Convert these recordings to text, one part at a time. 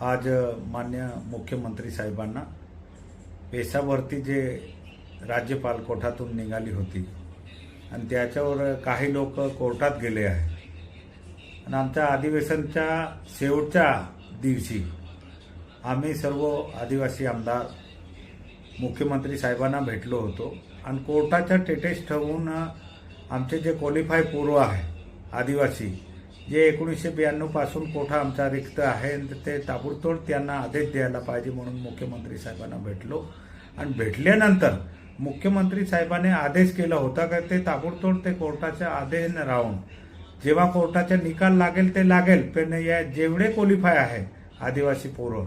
आज मान्य मुख्यमंत्री साहेबांना पेसावरती जे राज्यपाल कोर्टातून निघाली होती आणि त्याच्यावर काही लोक कोर्टात गेले आहे आणि आमच्या अधिवेशनच्या शेवटच्या दिवशी आम्ही सर्व आदिवासी आमदार मुख्यमंत्री साहेबांना भेटलो होतो. आणि कोर्टाच्या टेटेस ठेवून आमचे जे क्वालिफाय पूर्व आहे आदिवासी जे एकोणीसशे ब्याण्णवपासून कोठा आमचा रिक्त आहे ते ताबडतोड त्यांना आदेश द्यायला पाहिजे म्हणून मुख्यमंत्री साहेबांना भेटलो. आणि भेटल्यानंतर मुख्यमंत्री साहेबांनी आदेश केला होता का ते ताबडतोड ते कोर्टाच्या आदेशने राहून जेव्हा कोर्टाचा निकाल लागेल ते लागेल पण या जेवढे क्वालिफाय आहे आदिवासी पोरं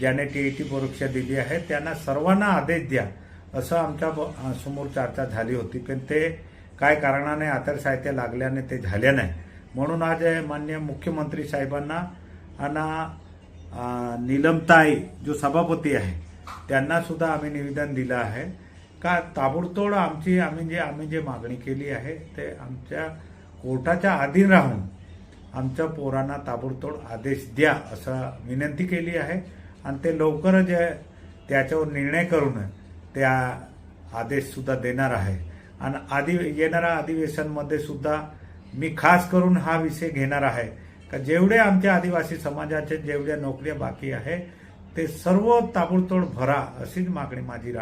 ज्याने टी ई टी परीक्षा दिली आहे त्यांना सर्वांना आदेश द्या असं आमच्या ब- समोर चर्चा झाली होती. पण ते काय कारणाने आचारसंहिता लागल्याने ते झाले नाही. म्हणून आज मान्य मुख्यमंत्री साहेबांना आणि नीलमताई जो सभापती आहे त्यांना सुद्धा आम्ही निवेदन दिलं आहे. का ताबडतोड आमची आम्ही जे आम्ही जे मागणी केली आहे ते आमच्या कोर्टाच्या अधीन राहून आमच्या पोरांना ताबडतोड आदेश द्या असं विनंती केली आहे. आणि ते लवकरच त्याच्यावर निर्णय करून त्या आदेशसुद्धा देणार आहे. आणि आधी येणाऱ्या अधिवेशनमध्ये सुद्धा मी खास करून हा विषय घेणार आहे. का जेवढे आमच्या आदिवासी समाजाचे जेवढ्या नोकऱ्या बाकी आहे ते सर्व ताबडतोड भरा अशीच मागणी माझी राहते